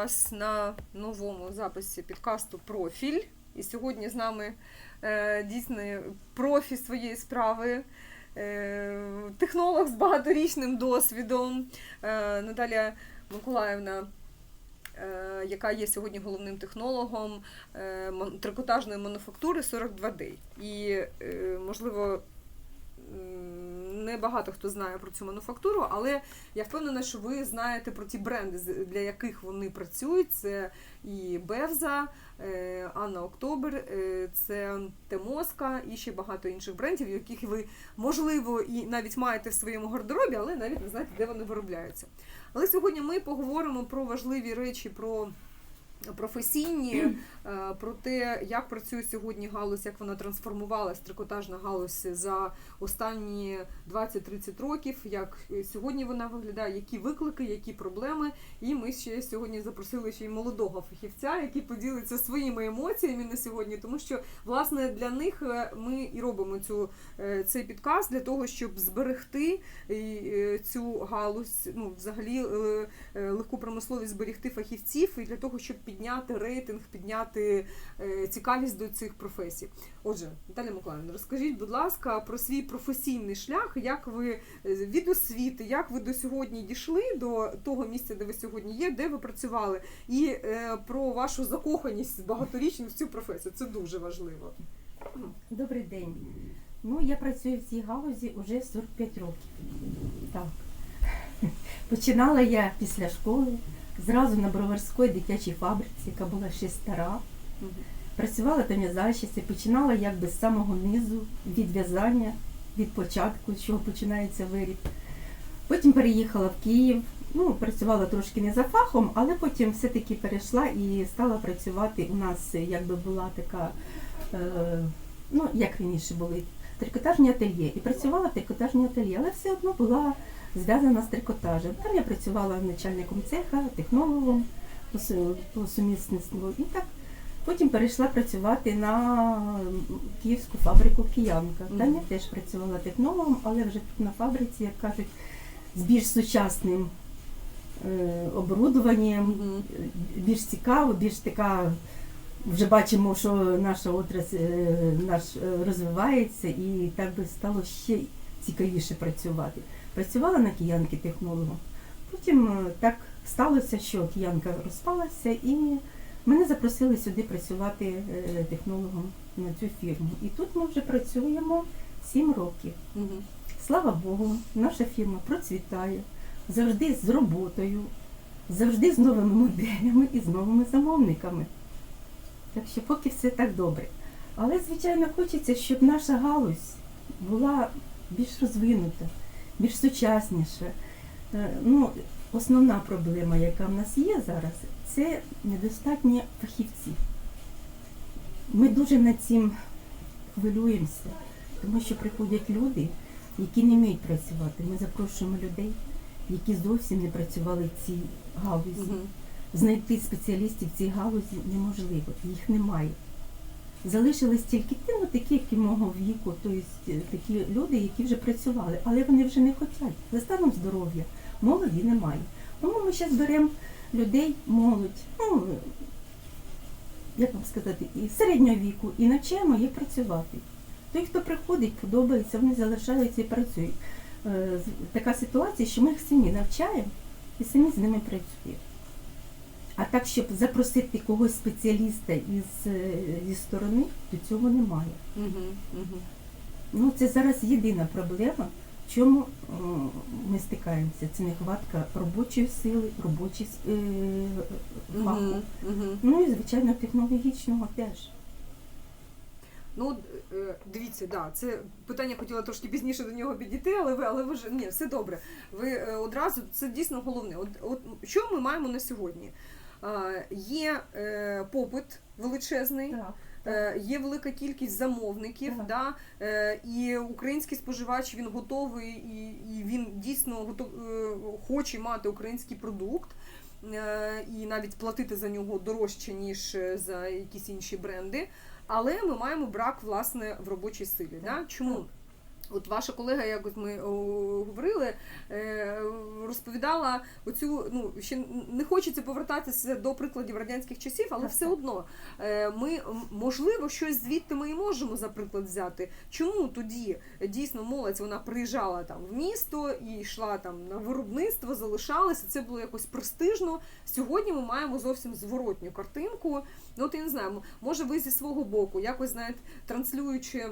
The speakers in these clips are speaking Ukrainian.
вас на новому записі підкасту Профіль. І сьогодні з нами е, дійсно профі своєї справи, е, технолог з багаторічним досвідом е, Наталія Миколаївна. Яка є сьогодні головним технологом трикотажної мануфактури 42D. І, можливо, не багато хто знає про цю мануфактуру, але я впевнена, що ви знаєте про ті бренди, для яких вони працюють. Це і Бевза, е, Анна Октобер, е, це Темоска і ще багато інших брендів, яких ви, можливо, і навіть маєте в своєму гардеробі, але навіть не знаєте, де вони виробляються. Але сьогодні ми поговоримо про важливі речі, про професійні, е, про те, як працює сьогодні галузь, як вона трансформувалась, трикотажна галузь за останні 20-30 років, як сьогодні вона виглядає, які виклики, які проблеми. І ми ще сьогодні запросили ще й молодого фахівця, який поділиться своїми емоціями на сьогодні, тому що власне для них е, ми і робимо цю е, цей підкаст для того, щоб зберегти цю галузь, ну взагалі легку промисловість зберегти фахівців і для того, щоб підняти рейтинг, підняти е, цікавість до цих професій. Отже, Наталя Миколаївна, розкажіть, будь ласка, про свій професійний шлях, як ви е, від освіти, як ви до сьогодні дійшли до того місця, де ви сьогодні є, де ви працювали, і е, про вашу закоханість багаторічну в цю професію. Це дуже важливо. Добрий день. Ну, я працюю в цій галузі вже 45 років. Так. Починала я після школи зразу на броварській дитячій фабриці, яка була ще стара. Працювала там в'язальщицею, починала якби з самого низу, від в'язання, від початку, з чого починається виріб. Потім переїхала в Київ. Ну, працювала трошки не за фахом, але потім все-таки перейшла і стала працювати. У нас е, якби була така, е, ну як раніше були, трикотажні ательє. І працювала в трикотажні ательє, але все одно була зв'язана з трикотажем. Там я працювала начальником цеха, технологом по, сумісництву. І так Потім перейшла працювати на київську фабрику Киянка. Там я теж працювала технологом, але вже тут на фабриці, як кажуть, з більш сучасним е, оборудованням, Мгм. більш цікаво, більш така. Вже бачимо, що наша отрасль е, наш е, розвивається і так би стало ще цікавіше працювати. Працювала на киянки технологом. Потім е, так сталося, що киянка розпалася, і мене запросили сюди працювати е, технологом на цю фірму. І тут ми вже працюємо 7 років. Слава Богу, наша фірма процвітає завжди з роботою, завжди з новими моделями і з новими замовниками. Так що поки все так добре. Але, звичайно, хочеться, щоб наша галузь була більш розвинута, більш сучасніша. Е, Ну, основна проблема, яка в нас є зараз, це недостатньо фахівців. Ми дуже над цим хвилюємося, тому що приходять люди, які не вміють працювати. Ми запрошуємо людей, які зовсім не працювали в цій галузі. Знайти спеціалістів в цій галузі неможливо, їх немає. Залишились тільки ті, ну такі, які мого віку, тобто такі люди, які вже працювали, але вони вже не хочуть. За станом здоров'я молоді немає. Тому ми зараз беремо людей, молодь, ну як вам сказати, і середнього віку, і навчаємо їх працювати. Той, хто приходить, подобається, вони залишаються і працюють. Е, Така ситуація, що ми їх самі навчаємо і самі з ними працюємо. А так, щоб запросити когось спеціаліста із, е, зі сторони, то цього немає. Мгм. Мгм. Ну, це зараз єдина проблема, в чому ми стикаємося. Це нехватка робочої сили, робочої е, фаху. Мгм. Мгм. Ну і звичайно технологічного теж. Ну, е, дивіться, да, це питання хотіла трошки пізніше до нього підійти, але ви, але ви ж ні, все добре. Ви е, одразу це дійсно головне. От, от що ми маємо на сьогодні? Є е, попит величезний. Так. Е, Є велика кількість замовників, Так. да, е, і український споживач він готовий і, і він дійсно готов, хоче мати український продукт і навіть платити за нього дорожче, ніж за якісь інші бренди. Але ми маємо брак власне в робочій силі. Да? Чому? От ваша колега, як ми говорили, е, розповідала оцю, ну ще не хочеться повертатися до прикладів радянських часів, але все одно е, ми можливо щось звідти ми і можемо за приклад взяти. Чому тоді дійсно молодь вона приїжджала там в місто і йшла там на виробництво, залишалася. Це було якось престижно. Сьогодні ми маємо зовсім зворотню картинку. Ну, от я не знаю, може ви зі свого боку, якось знаєте, транслюючи.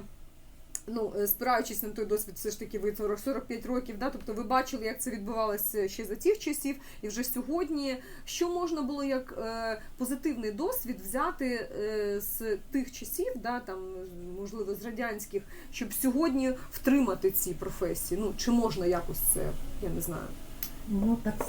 Ну, е, спираючись на той досвід, все ж таки ви 40 45 років, да? тобто ви бачили, як це відбувалося ще за тих часів, і вже сьогодні. Що можна було як е, позитивний досвід взяти е, з тих часів, да, там, можливо, з радянських, щоб сьогодні втримати ці професії? Ну, чи можна якось це, я не знаю. Ну так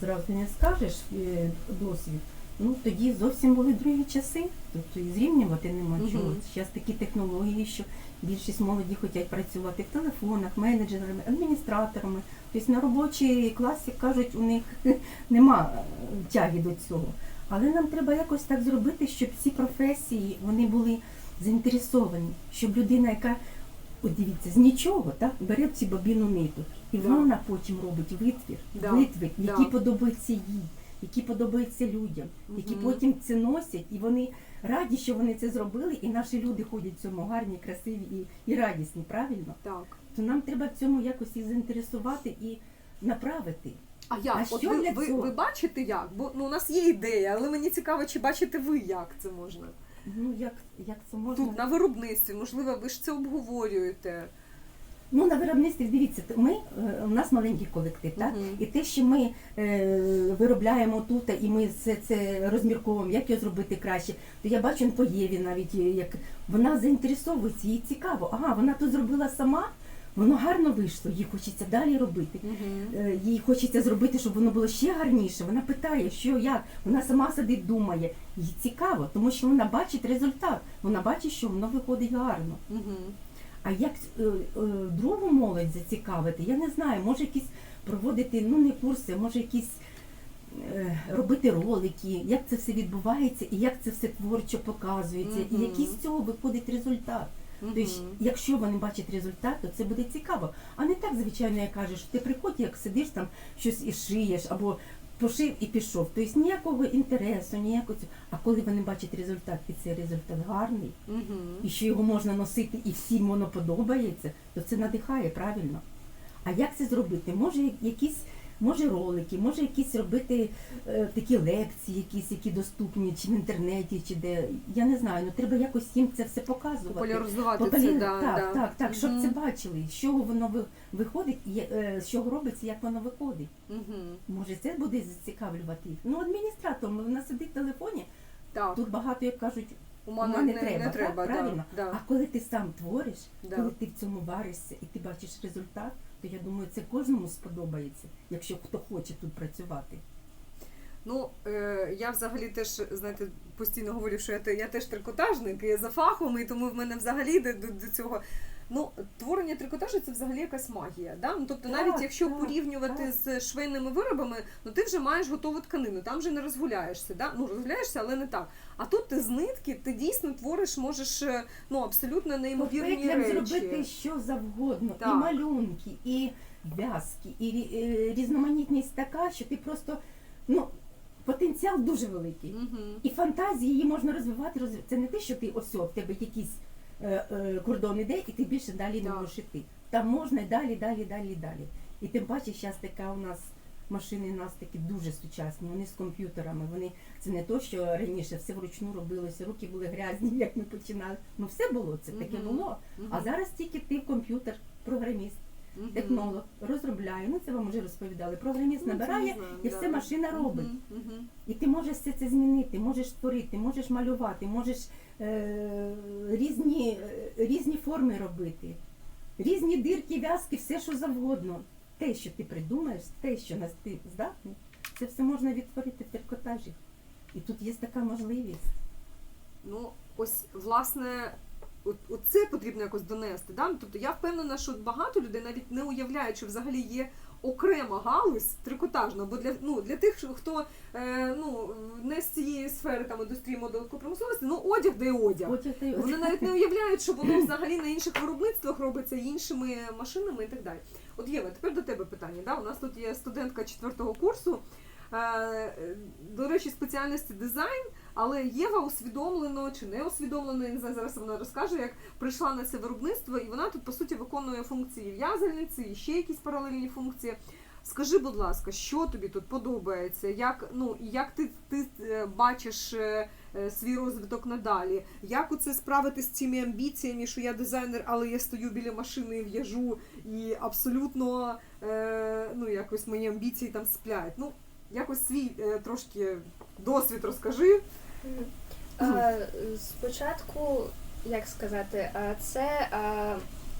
зразу не скажеш е, досвід. Ну тоді зовсім були другі часи, тобто і зрівнювати нема чого. Зараз такі технології, що більшість молоді хочуть працювати в телефонах, менеджерами, адміністраторами. Тобто на робочій класі кажуть, у них нема е, тяги до цього. Але нам треба якось так зробити, щоб ці професії вони були заінтересовані, щоб людина, яка от дивіться, з нічого так, бере ці бобіну ниту, і Да. вона потім робить витвір, Да, витвір, да. який подобається їй, який подобається людям, які Мгм. потім це носять, і вони раді, що вони це зробили, і наші люди ходять в цьому гарні, красиві і, і радісні, правильно? Так. То нам треба в цьому якось їх заінтересувати і направити. А як? А От що ви, для ви, ви бачите як? Бо ну, у нас є ідея, але мені цікаво, чи бачите ви, як це можна? Ну як, як це можна? Тут на виробництві, можливо, ви ж це обговорюєте. Ну, на виробництві, дивіться, ми, е, у нас маленький колектив, так? Мгм. І те, що ми е, виробляємо тут, і ми все це розмірковуємо, як його зробити краще, то я бачу по Єві навіть, е, як вона заінтересовується, їй цікаво. Ага, вона тут зробила сама, воно гарно вийшло, їй хочеться далі робити. Е, Їй хочеться зробити, щоб воно було ще гарніше. Вона питає, що як. Вона сама сидить, думає. Їй цікаво, тому що вона бачить результат. Вона бачить, що воно виходить гарно. Угу. А як е, е, другу молодь зацікавити, я не знаю, може якісь проводити, ну не курси, може якісь е, робити ролики, як це все відбувається і як це все творчо показується, і який з цього виходить результат. Тобто, якщо вони бачать результат, то це буде цікаво. А не так, звичайно, як кажеш, ти приходь, як сидиш там щось і шиєш, або пошив і пішов. Тобто ніякого інтересу, ніякого. цього. А коли вони бачать результат, і цей результат гарний, Угу. і що його можна носити і всім воно подобається, то це надихає правильно. А як це зробити? Може якісь, може ролики, може якісь робити е, такі лекції, якісь, які доступні, чи в інтернеті, чи де. Я не знаю, ну треба якось їм це все показувати. Популяризувати це, да, так, да. так, так, щоб це бачили, з чого воно ви- виходить, і е, з чого робиться, як воно виходить. Угу. Може, це буде зацікавлювати їх. Ну, адміністратор, вона сидить в телефоні, Так, тут багато як кажуть, ума ума не, не не, треба, не так, треба, да, да. А коли ти сам твориш, Да. коли ти в цьому варишся і ти бачиш результат, то я думаю, це кожному сподобається, якщо хто хоче тут працювати. Ну, е, я взагалі теж, знаєте, постійно говорю, що я, я теж трикотажник, я за фахом, і тому в мене взагалі до, до цього. Ну, творення трикотажу це взагалі якась магія. Да? Ну, тобто, Так, навіть якщо так, порівнювати з швейними виробами, ну ти вже маєш готову тканину, там вже не розгуляєшся. Да? Ну, розгуляєшся, але не так. А тут ти з нитки, ти дійсно твориш, можеш е, ну, абсолютно неймовірні Петлям речі. зробити що завгодно, Так. і малюнки, і в'язки, і е, різноманітність така, що ти просто ну, потенціал дуже великий. Угу. І фантазії її можна розвивати, розвивати. Це не те, що ти ось в тебе якийсь е, кордон іде, і ти більше далі не можеш іти. Там можна і далі, далі, далі, далі. І тим паче, зараз така у нас машини у нас такі дуже сучасні, вони з комп'ютерами. Вони це не то, що раніше все вручну робилося, руки були грязні, як ми починали. Ну все було, це таке було. А зараз тільки ти комп'ютер, програміст, технолог розробляє. Ну це вам вже розповідали. Програміст набирає і все машина робить. Угу. І ти можеш все це змінити, можеш створити, можеш малювати, можеш е, різні, е, різні форми робити, різні дирки, в'язки, все що завгодно. Те, що ти придумаєш, те, що нас ти здатний, це все можна відтворити в трикотажі. І тут є така можливість. Ну, ось власне, оце потрібно якось донести. Да? Тобто я впевнена, що багато людей навіть не уявляють, що взагалі є окрема галузь трикотажна, бо для ну для тих, хто е, ну не з цієї сфери там індустрії модельної промисловості, ну одяг де одяг. Я та Вони навіть не уявляють, що воно взагалі на інших виробництвах робиться іншими машинами і так далі. От Єва, тепер до тебе питання. Да? У нас тут є студентка четвертого курсу. Е, До речі, спеціальності дизайн, але Єва усвідомлено чи не усвідомлено, я не знаю, зараз вона розкаже, як прийшла на це виробництво, і вона тут по суті виконує функції в'язальниці і ще якісь паралельні функції. Скажи, будь ласка, що тобі тут подобається? Як ну як ти, ти е, бачиш е, е, свій розвиток надалі? Як оце справити з цими амбіціями, що я дизайнер, але я стою біля машини і в'яжу, і абсолютно е, ну якось мої амбіції там сплять. Ну якось свій е, трошки досвід розкажи. Спочатку, як сказати, це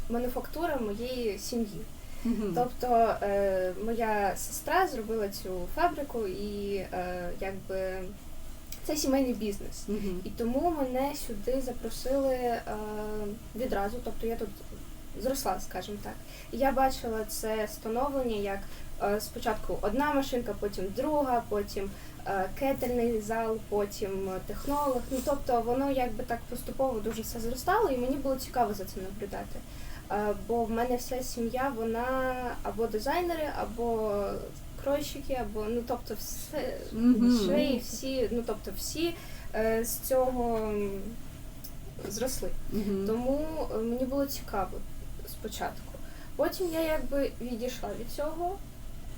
мануфактура моєї сім'ї. Тобто е, моя сестра зробила цю фабрику і е, якби це сімейний бізнес. І тому мене сюди запросили е, відразу. Тобто я тут зросла, скажімо так. І я бачила це становлення як спочатку одна машинка, потім друга, потім е, кетельний зал, потім е, технолог. Ну тобто воно якби так поступово дуже все зростало, і мені було цікаво за цим наблюдати. Е, бо в мене вся сім'я, вона або дизайнери, або кройщики, або ну тобто все швеї, всі, ну тобто всі е, з цього зросли. Тому е, мені було цікаво спочатку. Потім я якби відійшла від цього,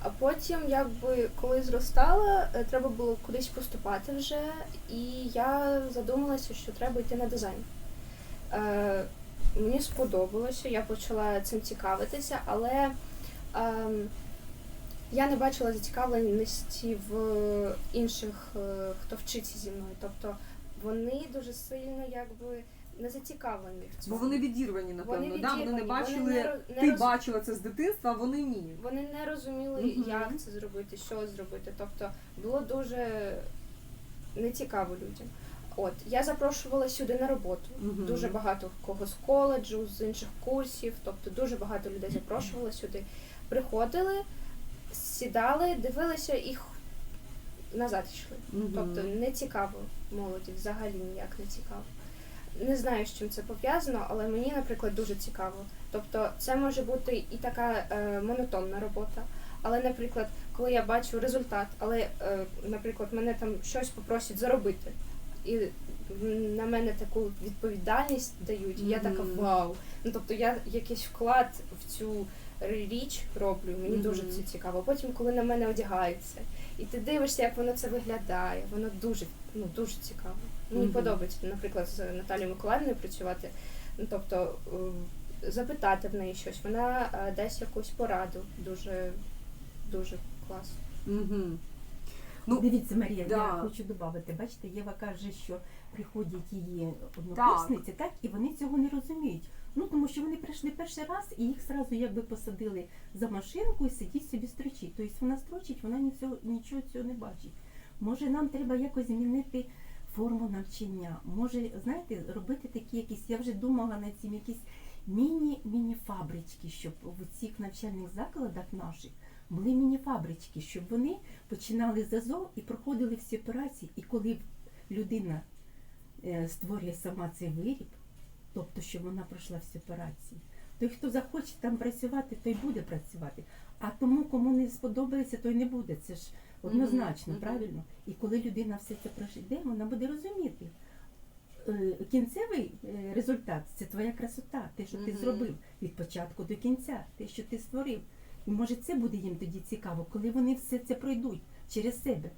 а потім, якби коли зростала, е, треба було кудись поступати вже, і я задумалася, що треба йти на дизайн. Е, мені сподобалося, я почала цим цікавитися, але ем, я не бачила зацікавленості в інших, е, хто вчиться зі мною. Тобто вони дуже сильно якби не зацікавлені в Бо цьому. вони відірвані, напевно. Вони да? Вони не відірвані, бачили. вони не не Ти роз- бачила це з дитинства, а вони ні. Вони не розуміли, Мгм. як це зробити, що зробити. Тобто було дуже нецікаво людям. От я запрошувала сюди на роботу. Мгм. Дуже багато кого з коледжу, з інших курсів. Тобто дуже багато людей запрошувала сюди. Приходили, сідали, дивилися і х- назад йшли. Мгм. Тобто не цікаво молоді, взагалі ніяк не цікаво. Не знаю, з чим це пов'язано, але мені, наприклад, дуже цікаво. Тобто, це може бути і така е, монотонна робота. Але, наприклад, коли я бачу результат, але, е, наприклад, мене там щось попросять заробити, і на мене таку відповідальність дають, і я така вау. Ну тобто я якийсь вклад в цю річ роблю, мені Мгм. дуже це цікаво. Потім, коли на мене одягається, і ти дивишся, як воно це виглядає, воно дуже, ну дуже цікаво. Мені Мгм. подобається, наприклад, з Наталією Миколаївною працювати. Ну тобто е, запитати в неї щось, вона е, дасть якусь пораду. Дуже дуже класно. Мгм. Ну, Дивіться, Марія, да. я хочу додати. Бачите, Єва каже, що приходять її однокурсниці, так. і вони цього не розуміють. Ну тому що вони прийшли перший раз і їх зразу якби посадили за машинку і сидіть собі строчить. Тобто вона строчить, вона нічого, нічого цього не бачить. Може, нам треба якось змінити форму навчання. Може, знаєте, робити такі якісь, я вже думала над цим, якісь міні-міні-фабрички, щоб в цих навчальних закладах наших були міні-фабрички, щоб вони починали з азов і проходили всі операції. І коли людина е, створює сама цей виріб, тобто, щоб вона пройшла всі операції, той, хто захоче там працювати, той буде працювати. А тому, кому не сподобається, той не буде. Це ж однозначно, Мгм, мгм. правильно? І коли людина все це пройде, вона буде розуміти. Е, Кінцевий е, результат це твоя красота, те, що ти зробив від початку до кінця, те, що ти створив. І може це буде їм тоді цікаво, коли вони все це пройдуть через себе.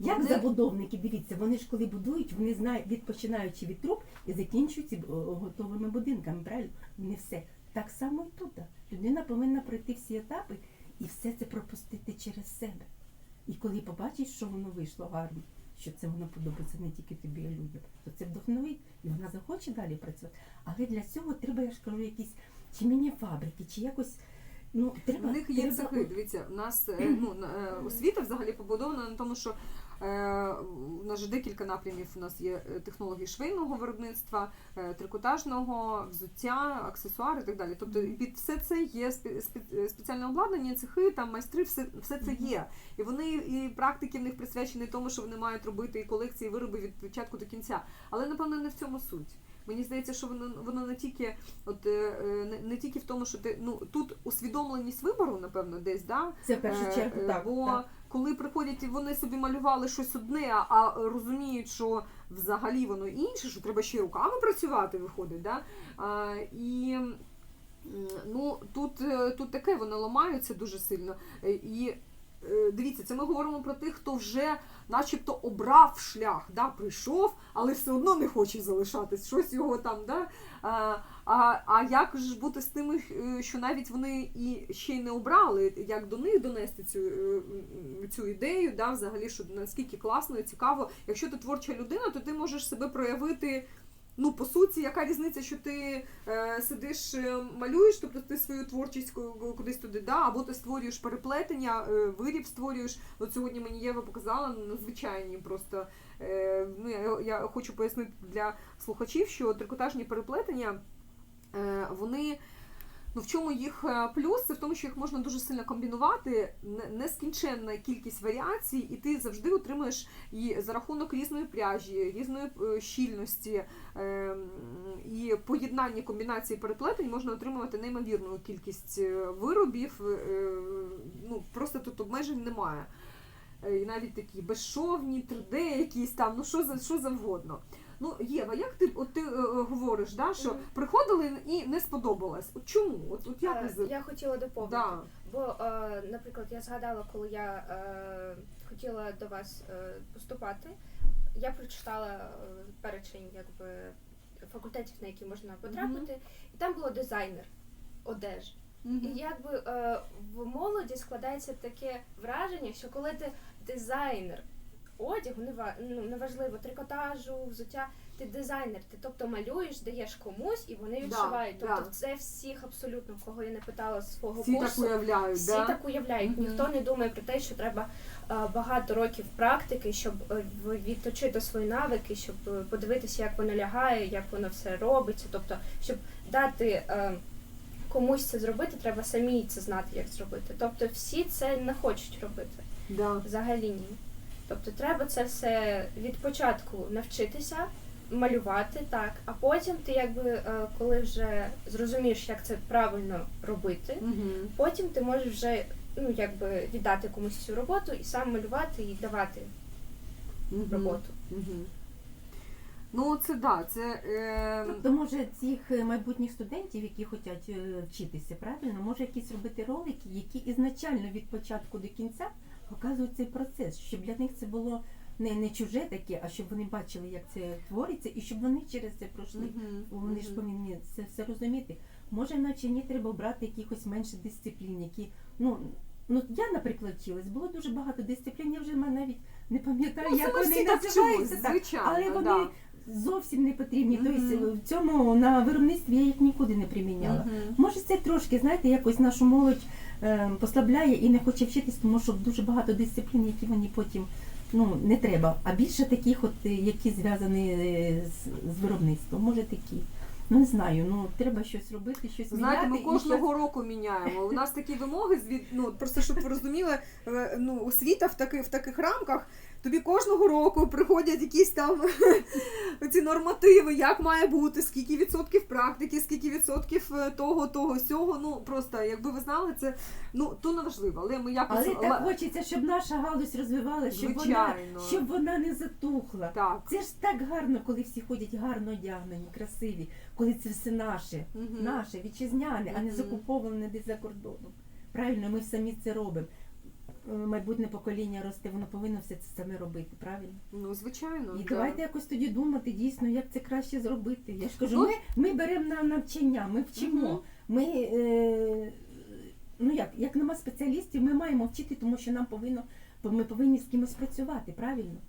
Як Вони- забудовники, дивіться, вони ж коли будують, вони знають, від починаючи від труб і закінчуючи о, готовими будинками, правильно? Не все. Так само і тут. Людина повинна пройти всі етапи і все це пропустити через себе. І коли побачиш, що воно вийшло гарно, що це воно подобається не тільки тобі, а людям, то це вдохновить, і вона захоче далі працювати. Але для цього треба, я ж кажу, якісь чи міні-фабрики, чи якось. Ну, треба, У них є треба цехи. Дивіться, у нас е, ну, е, освіта взагалі побудована на тому, що У нас же декілька напрямів. У нас є е, технології швейного виробництва, е, трикотажного, взуття, аксесуари і так далі. Тобто під все це є спе- спе- спеціальне обладнання, цехи, там майстри, все, все це є. І вони і практики в них присвячені тому, що вони мають робити і колекції вироби від початку до кінця. Але напевно не в цьому суть. Мені здається, що воно воно не тільки, от е, е, не, не тільки в тому, що ти ну тут усвідомленість вибору, напевно, десь да Це в першу Е, чергу е, так. Бо так. Коли приходять вони собі малювали щось одне, а- розуміють, що взагалі воно інше, що треба ще й руками працювати, виходить. Да? А, і ну, тут, е, тут таке, вони ламаються дуже сильно. Е, І дивіться, це ми говоримо про тих, хто вже начебто обрав шлях, да? прийшов, але все одно не хоче залишатись, щось його там. Да? А, а, а як ж бути з тими, е, що навіть вони і ще й не обрали, як до них донести цю, е, цю ідею, да, взагалі, що наскільки класно і цікаво. Якщо ти творча людина, то ти можеш себе проявити. Ну, по суті, яка різниця, що ти е, сидиш, е, малюєш, тобто ти свою творчість кудись туди, да, або ти створюєш переплетення, е, виріб створюєш. От сьогодні мені Єва показала надзвичайні просто. Е, ну, я, я хочу пояснити для слухачів, що трикотажні переплетення, е, вони. Ну, в чому їх е, плюс? Це в тому, що їх можна дуже сильно комбінувати, нескінченна кількість варіацій, і ти завжди отримуєш і за рахунок різної пряжі, різної е, щільності е, і поєднання комбінації переплетень можна отримувати неймовірну кількість е, виробів. Ну, просто тут обмежень немає. І навіть такі безшовні, 3D якісь там, ну що що завгодно. Ну, Єва, як ти от ти е, е, говориш, да, що Мгм. приходили і не сподобалось? От чому? От, от як ви Е, Я хотіла доповнити. да. Бо, е, наприклад, я згадала, коли я е, хотіла до вас е, поступати, я прочитала е, перечень якби, факультетів, на які можна потрапити, і там було дизайнер одежі. І якби е, в молоді складається таке враження, що коли ти дизайнер одягу, ну, неважливо, трикотажу, взуття, ти дизайнер, ти тобто малюєш, даєш комусь, і вони Да. Тобто да. це всіх абсолютно, кого я не питала з свого Всі так уявляють, Всі да? так уявляють. Мгм. Ніхто не думає про те, що треба е, багато років практики, щоб е, відточити свої навики, щоб е, подивитися, як воно лягає, як воно все робиться. Тобто, щоб дати комусь це зробити, треба самі це знати, як зробити. Тобто, всі це не хочуть робити. Да. Взагалі ні. Тобто, треба це все від початку навчитися. Малювати так, а потім ти якби е, коли вже зрозумієш, як це правильно робити, Угу. Потім ти можеш вже ну якби віддати комусь цю роботу і сам малювати і давати роботу. Угу. Ну, це да, це. Е... Тобто, може, цих майбутніх студентів, які хочуть е, вчитися, правильно, може якісь робити ролики, які ізначально від початку до кінця показують цей процес, щоб для них це було не, не чуже таке, а щоб вони бачили, як це твориться, і щоб вони через це пройшли. Бо вони ж повинні це все розуміти. Може, в навчанні треба брати якихось менше дисциплін, які ну. Ну, я, наприклад, вчилась, було дуже багато дисциплін, я вже навіть не пам'ятаю, Ну, як вони називаються. так. звичайно, Але вони да. Зовсім не потрібні. Тобто в цьому на виробництві я їх нікуди не приміняла. Може, це трошки, знаєте, якось нашу молодь е, послабляє і не хоче вчитись, тому що дуже багато дисциплін, які вони потім ну, не треба. А більше таких, от, е, які зв'язані е, з, з виробництвом. Може такі. Ну не знаю, ну треба щось робити, щось Знаєте, міняти. і кожного року міняємо. У нас такі вимоги звід... ну, просто щоб ви розуміли, е, ну, освіта в таких, в таких рамках. Тобі кожного року приходять якісь там ці нормативи, як має бути, скільки відсотків практики, скільки відсотків е, того, того, сього. Ну просто якби ви знали, це ну то не важливо, але ми якось Але так хочеться, щоб наша галузь розвивалася, щоб вона, звичайно. щоб вона не затухла. Так. Це ж так гарно, коли всі ходять гарно одягнені, красиві, коли це все наше. Мгм. наше, вітчизняне, а не Мгм. закуповане десь за кордоном. Правильно, ми самі це робимо. Е, Майбутнє покоління росте, воно повинно все це саме робити, правильно? Ну, звичайно. І да. давайте якось тоді думати дійсно, як це краще зробити. Я ж кажу, Ну, ми, ми беремо на навчання, ми вчимо. Мгм. Ми, е, ну як, як нема спеціалістів, ми маємо вчити, тому що нам повинно, ми повинні з кимось працювати, правильно?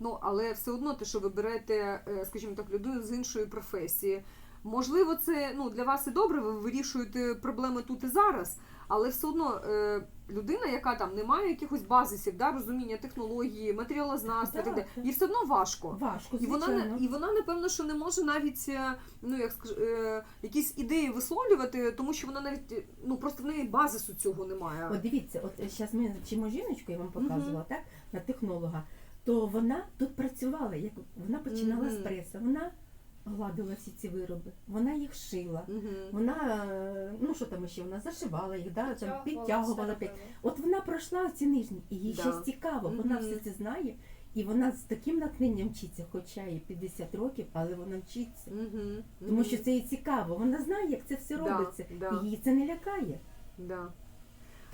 Ну, але все одно те, що ви берете, е, скажімо так, людину з іншої професії. Можливо, це ну, для вас і добре, ви вирішуєте проблеми тут і зараз, але все одно е, людина, яка там не має якихось базисів, да, розуміння технології, матеріалознавства, так далі, їй все одно важко. Важко, І вона, звичайно. і вона, напевно, що не може навіть е, ну, як скаж, е, якісь ідеї висловлювати, тому що вона навіть е, ну, просто в неї базису цього немає. От дивіться, от зараз ми вчимо жіночку, я вам показувала, так, на технолога, то вона тут працювала, як вона починала Мгм. з преса, вона гладила всі ці вироби, вона їх шила. Вона, е, ну що там ще, вона зашивала їх, да, там, Підтягувала, підтягувала. під- От вона пройшла ці нижні, і їй Да. щось цікаво, вона все це знає, і вона з таким натхненням вчиться, хоча їй 50 років, але вона вчиться. Мгм. Тому що це їй цікаво, вона знає, як це все робиться, да. і її це не лякає. Да.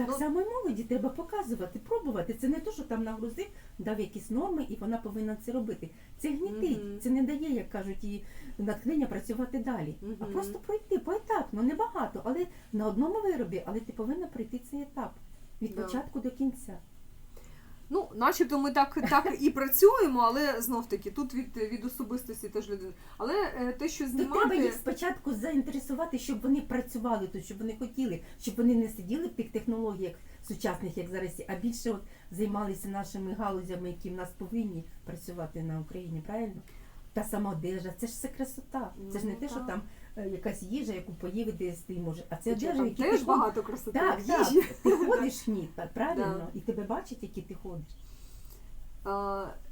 Так Ну- само і молоді треба показувати, пробувати. Це не те, що там нагрузив, дав якісь норми, і вона повинна це робити. Це гнітить, угу. це не дає, як кажуть, їй натхнення працювати далі. А просто пройти поетапно, небагато, але на одному виробі, але ти повинна пройти цей етап від Да. початку до кінця. Ну, начебто ми так, так і працюємо, але знов таки тут від, від особистості теж людини. Але е, те, що Тут треба їх спочатку заінтересувати, щоб вони працювали тут, щоб вони хотіли, щоб вони не сиділи в тих технологіях сучасних, як зараз, а більше от займалися нашими галузями, які в нас повинні працювати на Україні, правильно? Та сама одежа, це ж все красота. Це ж не Ну, те, що там якась їжа, яку поїв десь ти може. А це одежа, які ти багато красоти Так, так, ти ходиш в ній, правильно, і тебе бачать, які ти ходиш.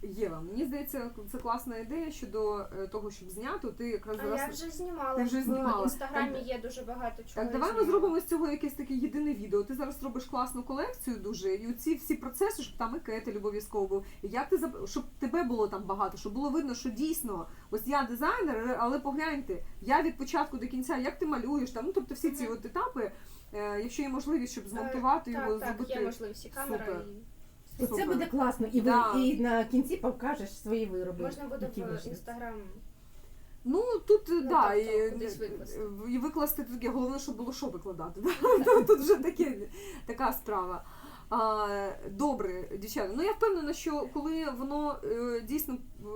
Єва, мені здається, це класна ідея щодо е, того, щоб зняти. Ти якраз А зараз я вже знімала. Ти вже знімала. В інстаграмі Так. є дуже багато чого. Так, давай ми зробимо з цього якесь таке єдине відео. Ти зараз робиш класну колекцію дуже, і ці всі процеси, щоб там і кетель обов'язково був. Як ти щоб тебе було там багато, щоб було видно, що дійсно, ось я дизайнер, але погляньте, я від початку до кінця, як ти малюєш там, ну тобто всі ці от етапи, е, якщо є можливість, щоб змонтувати Е, його, так, так, зробити. є можливість і камера, Супер. і Оце Супер. буде класно, і, ви- Да. і на кінці покажеш свої вироби. можна буде які в вийшли. інстаграм. Ну тут Ну, да, тобто, і, кудись викласти. і викласти таке, головне, щоб було що викладати. Да? Тут вже таке, така справа. А, добре, дівчата. Ну я впевнена, що коли воно е, дійсно е,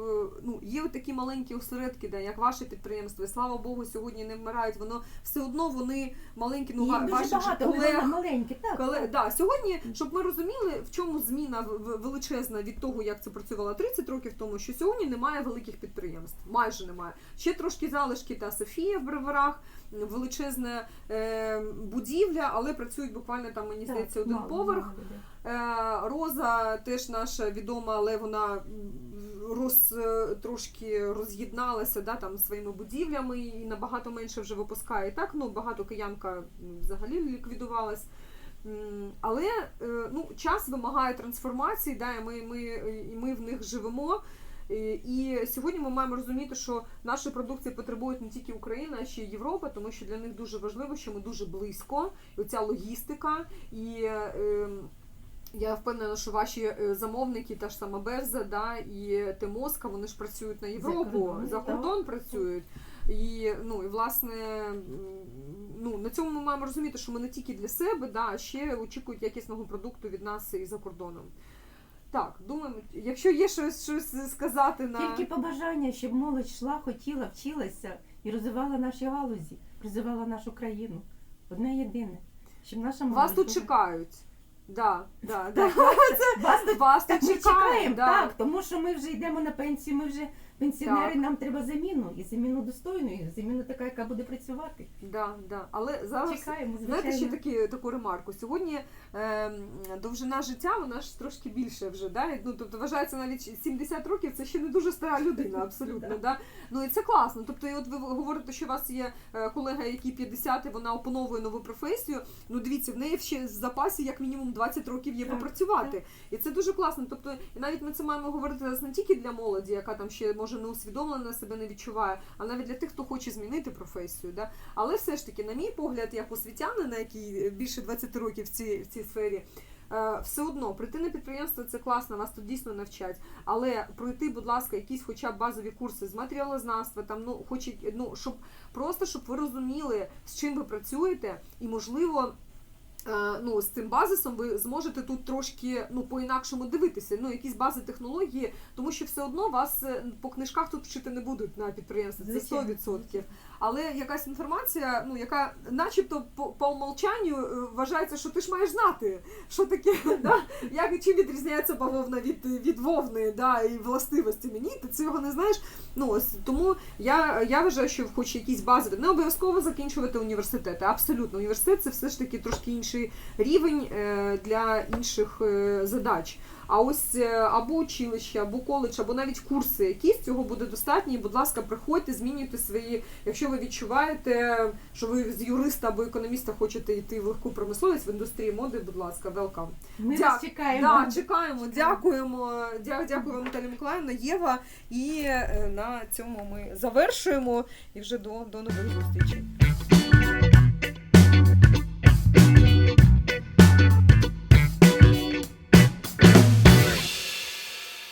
ну, є такі маленькі осередки, да, як ваше підприємство, і слава Богу, сьогодні не вмирають, воно все одно вони маленькі, ну Їх ва- дуже ваших же багато, колег. маленькі, так. Коли, так. да, сьогодні, щоб ми розуміли, в чому зміна величезна від того, як це працювало 30 років тому, що сьогодні немає великих підприємств, майже немає. Ще трошки залишки та Софія в броварах, величезна е, будівля, але працюють буквально там, мені здається, один мало, поверх. Е, Роза теж наша відома, але вона роз, е, трошки роз'єдналася да, там, своїми будівлями і набагато менше вже випускає. Так, ну, багато киянка взагалі ліквідувалась. Але е, ну, час вимагає трансформації, да, і ми, ми, і ми в них живемо. І- І сьогодні ми маємо розуміти, що наші продукції потребують не тільки Україна, а ще й Європа, тому що для них дуже важливо, що ми дуже близько, і оця логістика. І е, ем, я впевнена, що ваші е, замовники, та ж сама Бевза, да, і Тимоска, вони ж працюють на Європу, за кордон працюють. І, ну, і власне, ну, на цьому ми маємо розуміти, що ми не тільки для себе, да, а ще очікують якісного продукту від нас і за кордоном. Так, думаємо, якщо є щось, щось сказати на. Тільки побажання, щоб молодь йшла, хотіла, вчилася і розвивала наші галузі, розвивала нашу країну. Одне єдине. Щоб наша молодь Вас тут чекають. Да, да, да. Вас тут Вас тут чекаємо, да. так, тому що ми вже йдемо на пенсію, ми вже пенсіонери, Так. нам треба заміну, і заміну достойну, і заміну така, яка буде працювати. Да, да. Але зараз Чекаємо, знаєте ще звичайно. такі, таку ремарку. Сьогодні е, довжина життя вона ж трошки більше вже. Да? Ну, тобто вважається навіть 70 років це ще не дуже стара людина, абсолютно. Да. да? Ну і це класно. Тобто, і от ви говорите, що у вас є е, колега, який 50, і вона опановує нову професію. Ну дивіться, в неї ще в запасі як мінімум 20 років є Так, попрацювати. І це дуже класно. Тобто, і навіть ми це маємо говорити зараз не тільки для молоді, яка там ще може не усвідомлена себе не відчуває, а навіть для тих, хто хоче змінити професію. Да? Але все ж таки, на мій погляд, як освітянина, який більше 20 років в цій, в цій сфері. е, Все одно прийти на підприємство це класно, вас тут дійсно навчать. Але пройти, будь ласка, якісь хоча б базові курси з матеріалознавства, там ну хоч ну щоб просто щоб ви розуміли, з чим ви працюєте, і можливо. Е, Ну, з цим базисом ви зможете тут трошки ну по-інакшому дивитися. Ну, якісь бази технології, тому що все одно вас е, по книжках тут вчити не будуть на підприємстві. Це Звичайно, 100%. Але якась інформація, ну яка, начебто, по, по умолчанню е, вважається, що ти ж маєш знати, що таке, да? як чим відрізняється бавовна від, від вовни, да, і властивості мені, ти цього не знаєш. Ну ось тому я, я вважаю, що хоч якісь базові, не обов'язково закінчувати університети. Абсолютно, університет це все ж таки трошки інший рівень е, для інших е, задач. А ось е, або училище, або коледж, або навіть курси, якісь цього буде достатньо. І, будь ласка, приходьте, змінюйте свої. Якщо ви відчуваєте, що ви з юриста або економіста хочете йти в легку промисловість в індустрії моди, будь ласка, велкам. Ми Дя- вас чекаємо. Да, чекаємо, дякуємо. Дя- Дякую вам, Наталя Миколаївна, Єва. І е, на цьому ми завершуємо. І вже до, до нових зустрічей.